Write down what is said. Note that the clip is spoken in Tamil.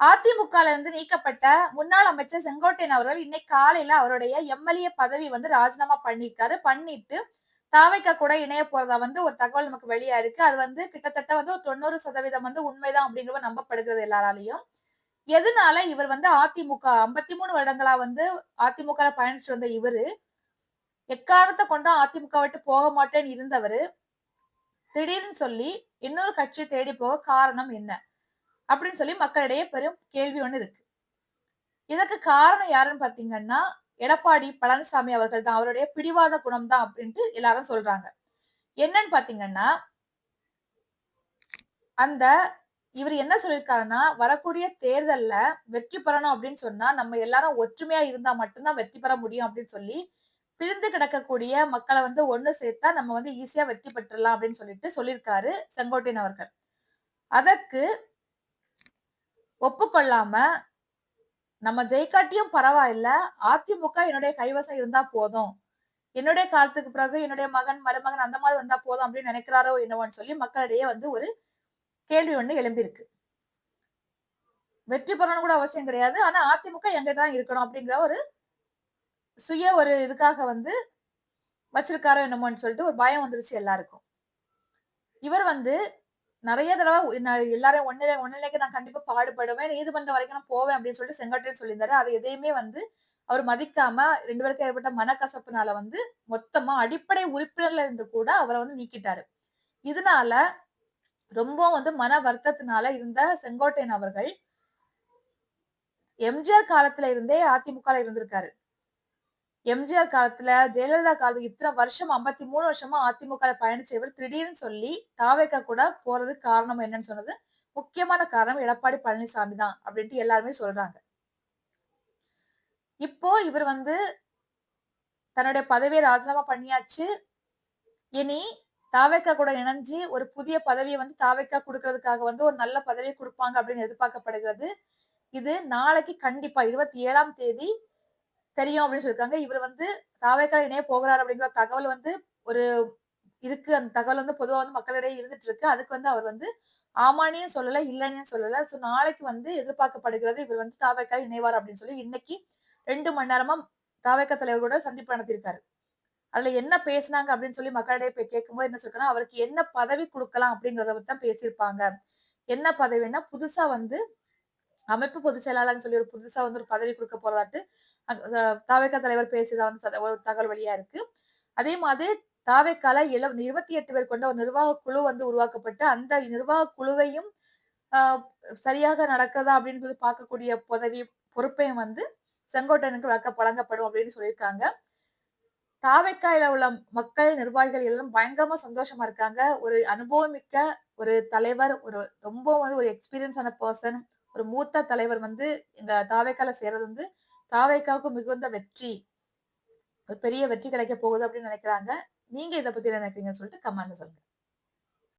அதிமுகல இருந்து நீக்கப்பட்ட முன்னாள் அமைச்சர் செங்கோட்டையன் அவர்கள் இன்னைக்கு காலையில அவருடைய எம்எல்ஏ பதவி வந்து ராஜினாமா பண்ணிருக்காரு பண்ணிட்டு தாவைக்கா கூட இணைய போறதா வந்து ஒரு தகவல் நமக்கு வெளியா இருக்கு. அது வந்து கிட்டத்தட்ட வந்து ஒரு தொண்ணூறு சதவீதம் வந்து உண்மைதான் அப்படிங்கிறது நம்பப்படுகிறது எல்லாராலையும். எதனால இவர் வந்து அதிமுக ஐம்பத்தி மூணு வருடங்களா வந்து அதிமுக பயணிச்சு வந்த இவரு எக்காரணத்தை கொண்டும் அதிமுக விட்டு போக மாட்டேன்னு இருந்தவர் திடீர்னு சொல்லி இன்னொரு கட்சி தேடி போக காரணம் என்ன? அப்படின்னு சொல்லி மக்களிடையே பெரும் கேள்வி ஒண்ணு இருக்கு. இதற்கு காரணம் யாருன்னு பாத்தீங்கன்னா எடப்பாடி பழனிசாமி அவர்கள் தான். அவருடைய பிடிவாத குணம் தான் அப்படின்ட்டு எல்லாரும் சொல்றாங்க. என்னன்னு பாத்தீங்கன்னா அந்த இவர் என்ன சொல்லியிருக்காருன்னா வரக்கூடிய தேர்தல்ல வெற்றி பெறணும் அப்படின்னு சொன்னா நம்ம எல்லாரும் ஒற்றுமையா இருந்தா மட்டும்தான் வெற்றி பெற முடியும் அப்படின்னு சொல்லி பிரிந்து கிடக்கக்கூடிய மக்களை வந்து ஒண்ணு சேர்த்தா நம்ம வந்து ஈஸியா வெற்றி பெற்றலாம் அப்படின்னு சொல்லிட்டு சொல்லியிருக்காரு செங்கோட்டையன் அவர்கள். அதற்கு ஒப்புக்கொள்ளாம நம்ம ஜெயிக்காட்டியும் பரவாயில்ல. அதிமுக என்னுடைய கைவசம் இருந்தா போதும். என்னுடைய காலத்துக்கு பிறகு என்னுடைய மகன் மருமகன் அந்த மாதிரி வந்தா போதும் அப்படின்னு நினைக்கிறாரோ என்னவோன்னு சொல்லி மக்களிடையே வந்து ஒரு கேள்வி ஒண்ணு எழும்பியிருக்கு. வெற்றி பெறணும் கூட அவசியம் கிடையாது. ஆனா அதிமுக எங்கிட்ட தான் இருக்கணும் அப்படிங்கிற ஒரு சுய ஒரு இதுக்காக வந்து வச்சிருக்காரோ என்னமோன்னு சொல்லிட்டு ஒரு பயம் வந்துருச்சு எல்லாருக்கும். இவர் வந்து நிறைய தடவை நான் எல்லாரையும் ஒன்னு ஒன்னிலைக்கு நான் கண்டிப்பா பாடுபடுவேன். நீதிமன்றம் வரைக்கும் நான் போவேன் அப்படின்னு சொல்லிட்டு செங்கோட்டையன் சொல்லியிருந்தாரு. அது எதையுமே வந்து அவர் மதிக்காம ரெண்டு பேருக்கும் ஏற்பட்ட மனக்கசப்புனால வந்து மொத்தமா அடிப்படை உறுப்பினர்ல இருந்து கூட அவரை வந்து நீக்கிட்டாரு. இதனால ரொம்ப வந்து மன வருத்தத்தினால இருந்த செங்கோட்டையன் அவர்கள் எம்ஜிஆர் காலத்துல இருந்தே அதிமுக இருந்திருக்காரு. எம்ஜிஆர் காலத்துல ஜெயலலிதா காலத்துல இத்தனை வருஷம் ஐம்பத்தி மூணு வருஷமா அதிமுக பயணிச்சவர் திடீர்னு சொல்லி தாவேக்கா கூட போறதுக்கு காரணம் என்னன்னு சொன்னது முக்கியமான காரணம் எடப்பாடி பழனிசாமி தான் அப்படின்ட்டு எல்லாருமே சொல்றாங்க. இப்போ இவர் வந்து தன்னுடைய பதவியை ராஜினாமா பண்ணியாச்சு. இனி தாவேக்கா கூட இணைஞ்சு ஒரு புதிய பதவியை வந்து தாவேக்கா கொடுக்கறதுக்காக வந்து ஒரு நல்ல பதவியை கொடுப்பாங்க அப்படின்னு எதிர்பார்க்கப்படுகிறது. இது நாளைக்கு கண்டிப்பா இருபத்தி ஏழாம் தேதி தெரியும் அப்படின்னு சொல்லியிருக்காங்க. இவர் வந்து தாவேக்கா இணைய போகிறார் அப்படிங்கிற தகவல் வந்து ஒரு இருக்கு. அந்த தகவல் வந்து பொதுவாக வந்து மக்களிடையே இருந்துட்டு இருக்கு. அதுக்கு வந்து அவர் வந்து ஆமானியும் சொல்லல இல்லைன்னு சொல்லல. ஸோ நாளைக்கு வந்து எதிர்பார்க்கப்படுகிறது இவர் வந்து தாவேக்கா இணைவார் அப்படின்னு சொல்லி இன்னைக்கு ரெண்டு மணி நேரமா தாவேக்கா தலைவரோட சந்திப்பு நடத்தியிருக்காரு. அதுல என்ன பேசினாங்க அப்படின்னு சொல்லி மக்களிடையே போய் கேட்கும்போது என்ன சொல்றாங்கன்னா அவருக்கு என்ன பதவி கொடுக்கலாம் அப்படிங்கறத பத்தி தான் பேசியிருப்பாங்க. என்ன பதவின்னா புதுசா வந்து அமைப்பு பொதுச் செயலாளர்னு சொல்லி ஒரு புதுசா வந்து ஒரு பதவி கொடுக்க போறதாட்டு தாவேக்கா தலைவர் பேசியதா வந்து ஒரு தகவல் வழியா இருக்கு. அதே மாதிரி தாவேக்கால இள இருபத்தி எட்டு பேர் கொண்ட ஒரு நிர்வாக குழு வந்து உருவாக்கப்பட்டு அந்த நிர்வாக குழுவையும் சரியாக நடக்கிறதா அப்படின்னு சொல்லி பார்க்கக்கூடிய பதவி பொறுப்பையும் வந்து செங்கோட்டையனுக்கு வழக்க வழங்கப்படும் அப்படின்னு சொல்லியிருக்காங்க. தாவைக்காயில உள்ள மக்கள் நிர்வாகிகள் எல்லாம் பயங்கரமா சந்தோஷமா இருக்காங்க. ஒரு அனுபவம் மிக்க ஒரு தலைவர் ஒரு ரொம்ப வந்து ஒரு எக்ஸ்பீரியன்ஸான பர்சன் ஒரு மூத்த தலைவர் வந்து எங்க தாவைக்கால சேர்றது வந்து தாவைக்காவுக்கு மிகுந்த வெற்றி. ஒரு பெரிய வெற்றி கிடைக்க போகுது அப்படின்னு நினைக்கிறாங்க. நீங்க இதை பத்தி என்ன நினைக்கிறீங்கன்னு சொல்லிட்டு கமெண்ட்ல சொல்லுங்க.